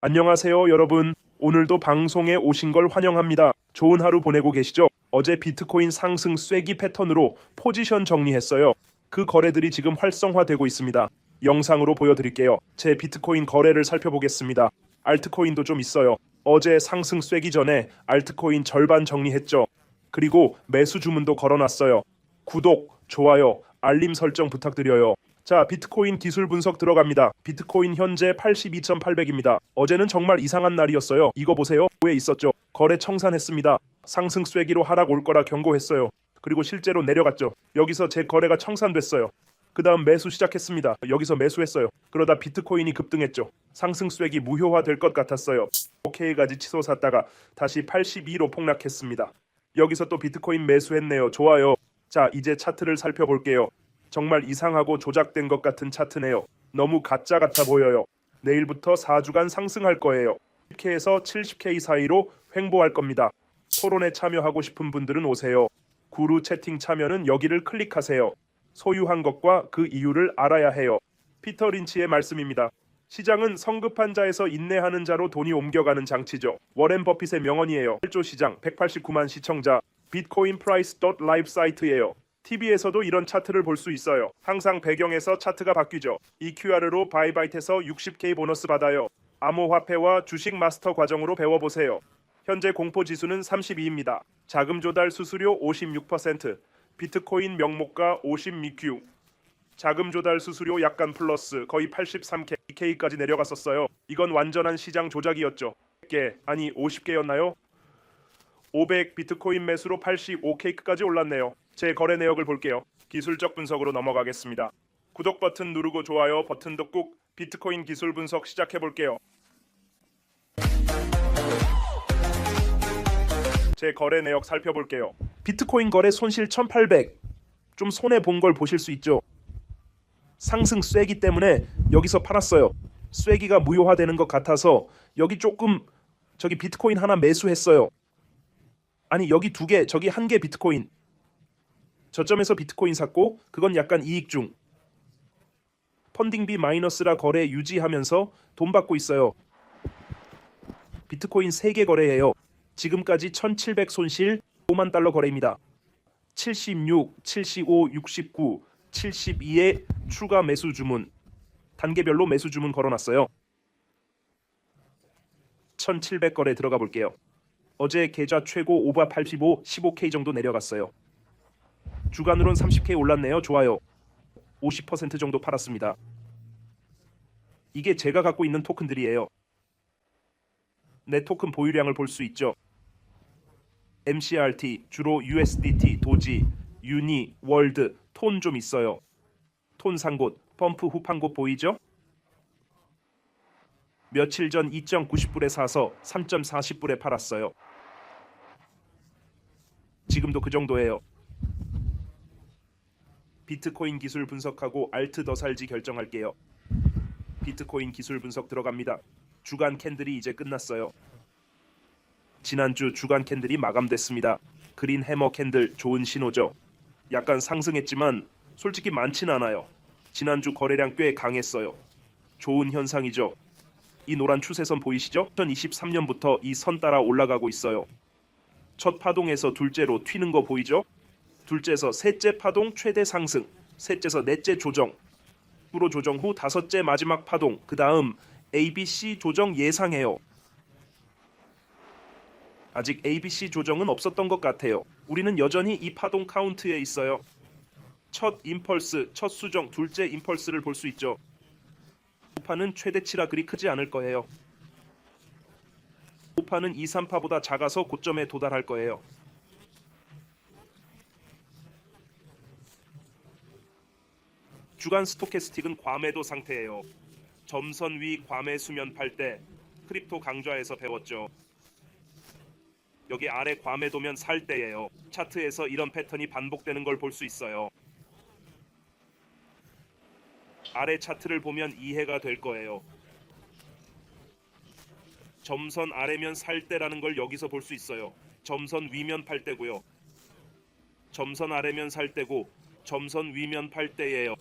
안녕하세요, 여러분. 오늘도 방송에 오신 걸 환영합니다. 좋은 하루 보내고 계시죠? 어제 비트코인 상승 쐐기 패턴으로 포지션 정리했어요. 그 거래들이 지금 활성화되고 있습니다. 영상으로 보여드릴게요. 제 비트코인 거래를 살펴보겠습니다. 알트코인도 좀 있어요. 어제 상승 쐐기 전에 알트코인 절반 정리했죠. 그리고 매수 주문도 걸어놨어요. 구독, 좋아요, 알림 설정 부탁드려요. 자, 비트코인 기술 분석 들어갑니다. 비트코인 현재 82,800입니다. 어제는 정말 이상한 날이었어요. 이거 보세요. 왜 있었죠? 거래 청산했습니다. 상승 쐐기로 하락 올 거라 경고했어요. 그리고 실제로 내려갔죠. 여기서 제 거래가 청산됐어요. 그 다음 매수 시작했습니다. 여기서 매수했어요. 그러다 비트코인이 급등했죠. 상승 쐐기 무효화 될 것 같았어요. 오케이까지 치솟았다가 다시 82로 폭락했습니다. 여기서 또 비트코인 매수했네요. 좋아요. 자, 이제 차트를 살펴볼게요. 정말 이상하고 조작된 것 같은 차트네요. 너무 가짜 같아 보여요. 내일부터 4주간 상승할 거예요. 10K에서 70K 사이로 횡보할 겁니다. 토론에 참여하고 싶은 분들은 오세요. 구루 채팅 참여는 여기를 클릭하세요. 소유한 것과 그 이유를 알아야 해요. 피터 린치의 말씀입니다. 시장은 성급한 자에서 인내하는 자로 돈이 옮겨가는 장치죠. 워렌 버핏의 명언이에요. 8조 시장 189만 시청자 비트코인 프라이스 라이브 사이트예요. TV에서도 이런 차트를 볼 수 있어요. 항상 배경에서 차트가 바뀌죠. 이 QR로 바이바이트에서 60K 보너스 받아요. 암호화폐와 주식 마스터 과정으로 배워보세요. 현재 공포 지수는 32입니다. 자금 조달 수수료 56%, 비트코인 명목가 50미큐, 자금 조달 수수료 약간 플러스 거의 83K까지 내려갔었어요. 이건 완전한 시장 조작이었죠. 100개 아니 50개였나요? 500 비트코인 매수로 85K까지 올랐네요. 제 거래 내역을 볼게요. 기술적 분석으로 넘어가겠습니다. 구독 버튼 누르고 좋아요 버튼도 꾹 비트코인 기술 분석 시작해 볼게요. 제 거래 내역 살펴볼게요. 비트코인 거래 손실 1800. 좀 손해 본 걸 보실 수 있죠. 상승 쐐기 때문에 여기서 팔았어요. 쐐기가 무효화되는 것 같아서 여기 조금 저기 비트코인 하나 매수했어요. 아니 여기 두 개, 저기 한 개 비트코인. 저점에서 비트코인 샀고 그건 약간 이익 중. 펀딩비 마이너스라 거래 유지하면서 돈 받고 있어요. 비트코인 3개 거래해요. 지금까지 1700 손실 5만 달러 거래입니다. 76, 75, 69, 72에 추가 매수 주문. 단계별로 매수 주문 걸어놨어요. 1700 거래 들어가 볼게요. 어제 계좌 최고 오바 85, 15K 정도 내려갔어요. 주간으론 30K 올랐네요. 좋아요. 50% 정도 팔았습니다. 이게 제가 갖고 있는 토큰들이에요. 내 토큰 보유량을 볼 수 있죠. MCRT 주로 USDT, 도지, 유니, 월드, 톤 좀 있어요. 톤산 곳, 펌프 후판곳 보이죠? 며칠 전 2.90불에 사서 3.40불에 팔았어요. 지금도 그 정도예요. 비트코인 기술 분석하고 알트 더 살지 결정할게요. 비트코인 기술 분석 들어갑니다. 주간 캔들이 이제 끝났어요. 지난주 주간 캔들이 마감됐습니다. 그린 해머 캔들 좋은 신호죠. 약간 상승했지만 솔직히 많진 않아요. 지난주 거래량 꽤 강했어요. 좋은 현상이죠. 이 노란 추세선 보이시죠? 2023년부터 이 선 따라 올라가고 있어요. 첫 파동에서 둘째로 튀는 거 보이죠? 둘째에서 셋째 파동 최대 상승, 셋째에서 넷째 조정, 프로 조정 후 다섯째 마지막 파동, 그 다음 ABC 조정 예상해요. 아직 ABC 조정은 없었던 것 같아요. 우리는 여전히 이 파동 카운트에 있어요. 첫 임펄스, 첫 수정, 둘째 임펄스를 볼 수 있죠. 우파는 최대치라 그리 크지 않을 거예요. 우파는 2, 3파보다 작아서 고점에 도달할 거예요. 주간 스토캐스틱은 과매도 상태예요. 점선 위 과매 수면 팔 때 크립토 강좌에서 배웠죠. 여기 아래 과매도면 살 때예요. 차트에서 이런 패턴이 반복되는 걸 볼 수 있어요. 아래 차트를 보면 이해가 될 거예요. 점선 아래면 살 때라는 걸 여기서 볼 수 있어요. 점선 위면 팔 때고요. 점선 아래면 살 때고 점선 위면 팔 때예요.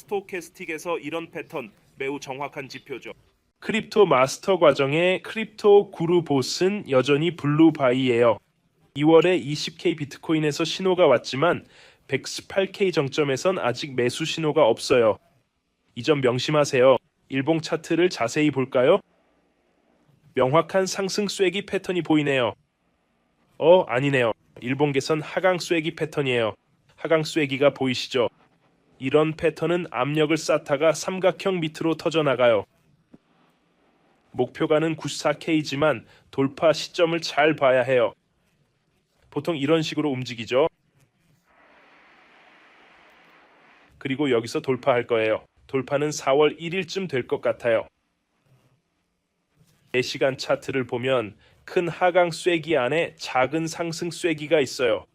스토캐스틱에서 이런 패턴 매우 정확한 지표죠. 크립토 마스터 과정의 크립토 구루 보스는 여전히 블루바이예요. 2월에 20K 비트코인에서 신호가 왔지만 118K 정점에선 아직 매수 신호가 없어요. 이 점 명심하세요. 일봉 차트를 자세히 볼까요? 명확한 상승 쐐기 패턴이 보이네요. 어, 아니네요. 일본 개선 하강 쐐기 패턴이에요. 하강 쐐기가 보이시죠? 이런 패턴은 압력을 쌓다가 삼각형 밑으로 터져나가요. 목표가는 94K지만 돌파 시점을 잘 봐야 해요. 보통 이런 식으로 움직이죠. 그리고 여기서 돌파할 거예요. 돌파는 4월 1일쯤 될 것 같아요. 4시간 차트를 보면 큰 하강 쐐기 안에 작은 상승 쐐기가 있어요.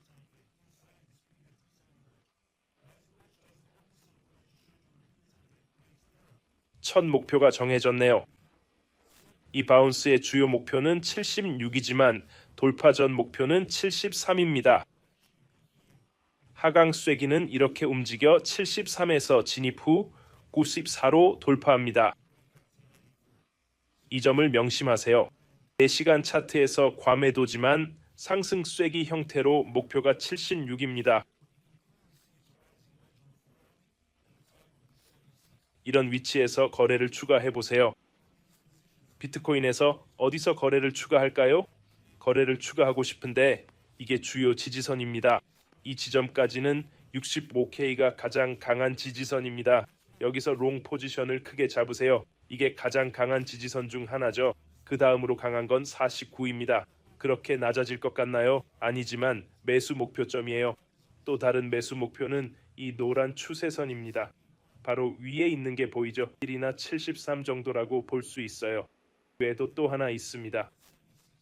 첫 목표가 정해졌네요. 이 바운스의 주요 목표는 76이지만 돌파 전 목표는 73입니다. 하강 쐐기는 이렇게 움직여 73에서 진입 후 94로 돌파합니다. 이 점을 명심하세요. 4시간 차트에서 과매도지만 상승 쐐기 형태로 목표가 76입니다. 이런 위치에서 거래를 추가해 보세요. 비트코인에서 어디서 거래를 추가할까요? 거래를 추가하고 싶은데 이게 주요 지지선입니다. 이 지점까지는 65K가 가장 강한 지지선입니다. 여기서 롱 포지션을 크게 잡으세요. 이게 가장 강한 지지선 중 하나죠. 그 다음으로 강한 건 49입니다. 그렇게 낮아질 것 같나요? 아니지만 매수 목표점이에요. 또 다른 매수 목표는 이 노란 추세선입니다. 바로 위에 있는 게 보이죠? 1이나 73 정도라고 볼 수 있어요. 외에도 또 하나 있습니다.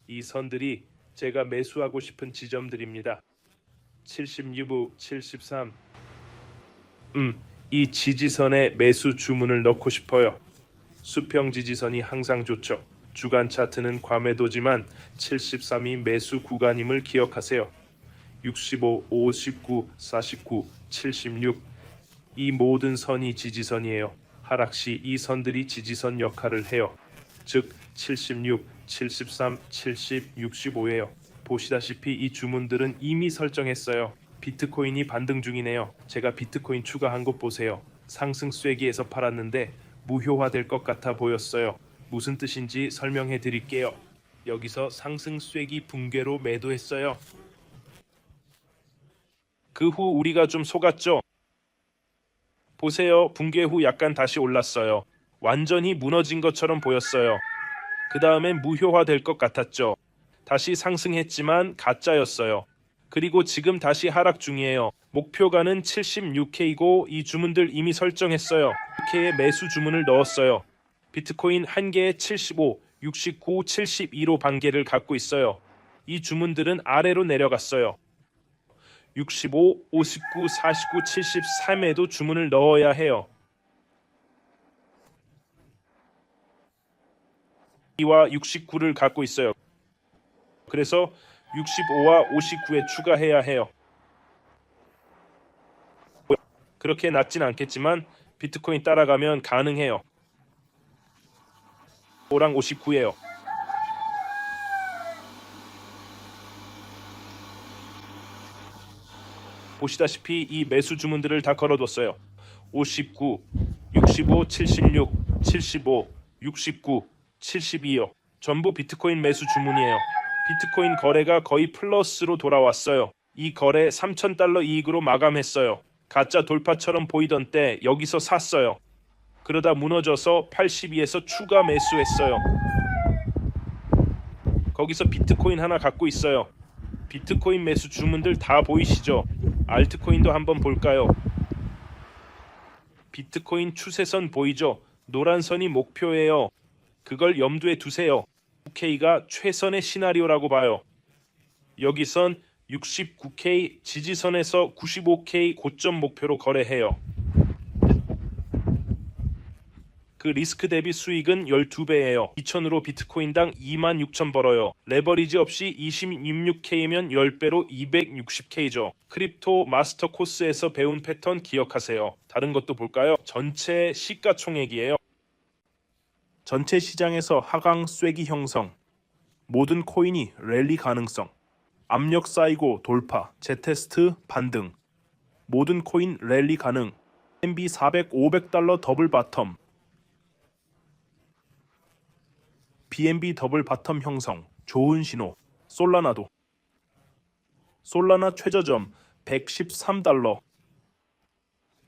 이 선들이 제가 매수하고 싶은 지점들입니다. 76, 73. 음, 이 지지선에 매수 주문을 넣고 싶어요. 수평 지지선이 항상 좋죠. 주간 차트는 과매도지만 73이 매수 구간임을 기억하세요. 65, 59, 49, 76. 이 모든 선이 지지선이에요. 하락 시 이 선들이 지지선 역할을 해요. 즉 76, 73, 70, 65예요. 보시다시피 이 주문들은 이미 설정했어요. 비트코인이 반등 중이네요. 제가 비트코인 추가한 곳 보세요. 상승 쐐기에서 팔았는데 무효화될 것 같아 보였어요. 무슨 뜻인지 설명해 드릴게요. 여기서 상승 쐐기 붕괴로 매도했어요. 그 후 우리가 좀 속았죠? 보세요. 붕괴 후 약간 다시 올랐어요. 완전히 무너진 것처럼 보였어요. 그 다음엔 무효화될 것 같았죠. 다시 상승했지만 가짜였어요. 그리고 지금 다시 하락 중이에요. 목표가는 76K이고 이 주문들 이미 설정했어요. 6K의 매수 주문을 넣었어요. 비트코인 한 개에 75, 69, 72로 반개를 갖고 있어요. 이 주문들은 아래로 내려갔어요. 65, 59, 49, 73에도 주문을 넣어야 해요. 이와 69를 갖고 있어요. 그래서 65와 59에 추가해야 해요. 그렇게 낮진 않겠지만 비트코인 따라가면 가능해요. 5랑 59예요. 보시다시피 이 매수 주문들을 다 걸어뒀어요. 59, 65, 76, 75, 69, 72요. 전부 비트코인 매수 주문이에요. 비트코인 거래가 거의 플러스로 돌아왔어요. 이 거래 3,000달러 이익으로 마감했어요. 가짜 돌파처럼 보이던 때 여기서 샀어요. 그러다 무너져서 82에서 추가 매수했어요. 거기서 비트코인 하나 갖고 있어요. 비트코인 매수 주문들 다 보이시죠? 알트코인도 한번 볼까요? 비트코인 추세선 보이죠? 노란 선이 목표예요. 그걸 염두에 두세요. 9K가 최선의 시나리오라고 봐요. 여기선 69K 지지선에서 95K 고점 목표로 거래해요. 그 리스크 대비 수익은 12배예요. 2천으로 비트코인당 2만 6천 벌어요. 레버리지 없이 26K면 10배로 260K죠. 크립토 마스터 코스에서 배운 패턴 기억하세요. 다른 것도 볼까요? 전체 시가총액이에요. 전체 시장에서 하강 쐐기 형성. 모든 코인이 랠리 가능성. 압력 쌓이고 돌파, 재테스트 반등. 모든 코인 랠리 가능. MB 400, 500달러 더블 바텀. BNB 더블 바텀 형성. 좋은 신호. 솔라나도. 솔라나 최저점 113달러.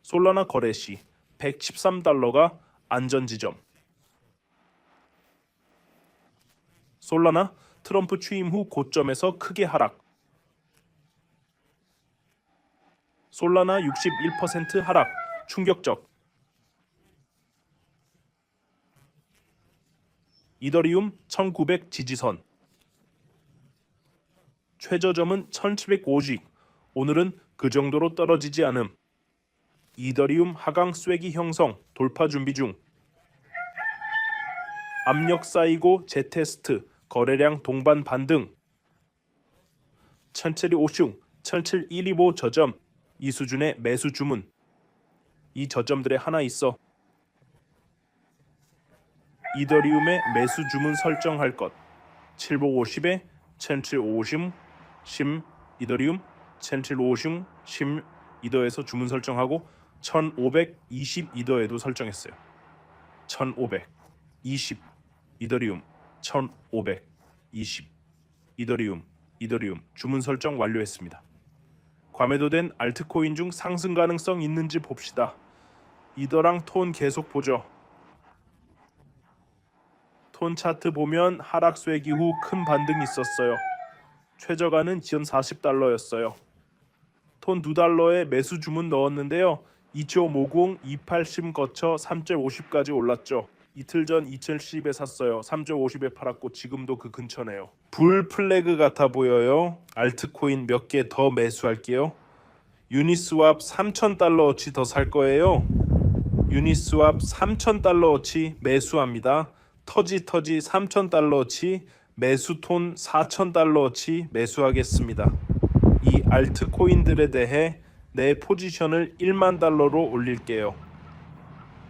솔라나 거래 시 113달러가 안전 지점. 솔라나 트럼프 취임 후 고점에서 크게 하락. 솔라나 61% 하락. 충격적. 이더리움 1900 지지선. 최저점은 1750. 오늘은 그 정도로 떨어지지 않음. 이더리움 하강 쐐기 형성 돌파 준비 중. 압력 쌓이고 재테스트 거래량 동반 반등. 1750, 17125 저점 이 수준의 매수 주문. 이 저점들에 하나 있어. 이더리움의 매수 주문 설정할 것. 7550에 1750 10 이더리움 1750 10 이더에서 주문 설정하고 1520 이더에도 설정했어요. 1520 이더리움 1520 이더리움 이더리움 주문 설정 완료했습니다. 과매도된 알트코인 중 상승 가능성 있는지 봅시다. 이더랑 톤 계속 보죠. 톤 차트 보면 하락 쐐기 후 큰 반등이 있었어요. 최저가는 지연 40달러였어요. 톤 2달러에 매수 주문 넣었는데요. 2550, 280 거쳐 3.50까지 올랐죠. 이틀 전 2010에 샀어요. 3.50에 팔았고 지금도 그 근처네요. 불 플래그 같아 보여요. 알트코인 몇 개 더 매수할게요. 유니스왑 3,000달러어치 더 살 거예요. 유니스왑 3,000달러어치 매수합니다. 터지 터지 3,000달러어치 매수톤 4,000달러어치 매수하겠습니다. 이 알트코인들에 대해 내 포지션을 1만 달러로 올릴게요.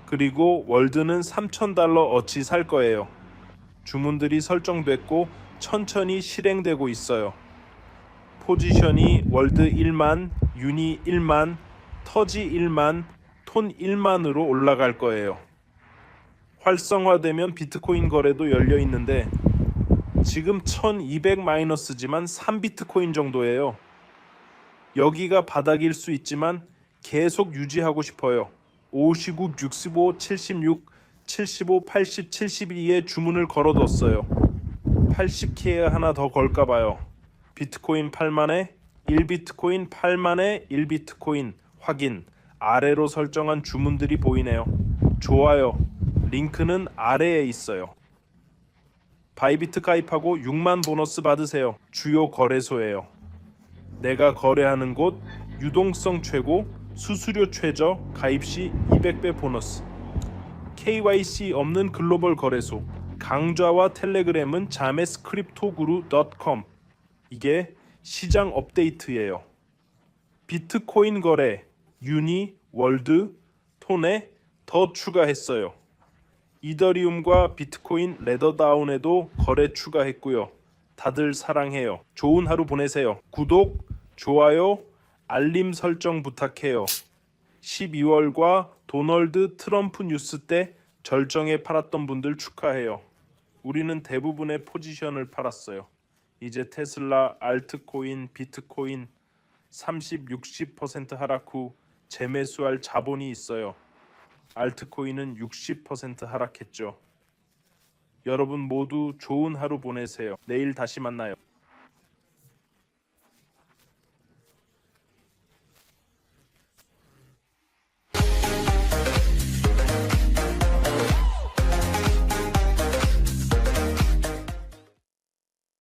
그리고 월드는 3,000달러 어치 살 거예요. 주문들이 설정됐고 천천히 실행되고 있어요. 포지션이 월드 1만, 유니 1만, 터지 1만, 톤 1만으로 올라갈 거예요. 활성화되면 비트코인 거래도 열려 있는데 지금 1200 마이너스지만 3비트코인 정도예요. 여기가 바닥일 수 있지만 계속 유지하고 싶어요. 59, 65, 76, 75, 80, 72에 주문을 걸어뒀어요. 80K에 하나 더 걸까 봐요. 비트코인 8만에 1비트코인 8만에 1비트코인 확인. 아래로 설정한 주문들이 보이네요. 좋아요. 링크는 아래에 있어요. 바이비트 가입하고 6만 보너스 받으세요. 주요 거래소예요. 내가 거래하는 곳 유동성 최고 수수료 최저 가입 시 200배 보너스 KYC 없는 글로벌 거래소 강좌와 텔레그램은 자메스크립토그루.com 이게 시장 업데이트예요. 비트코인 거래 유니 월드 톤에 더 추가했어요. 이더리움과 비트코인 레더다운에도 거래 추가했고요. 다들 사랑해요. 좋은 하루 보내세요. 구독, 좋아요, 알림 설정 부탁해요. 12월과 도널드 트럼프 뉴스 때 절정에 팔았던 분들 축하해요. 우리는 대부분의 포지션을 팔았어요. 이제 테슬라, 알트코인, 비트코인 30, 60% 하락 후 재매수할 자본이 있어요. 알트코인은 60% 하락했죠. 여러분 모두 좋은 하루 보내세요. 내일 다시 만나요.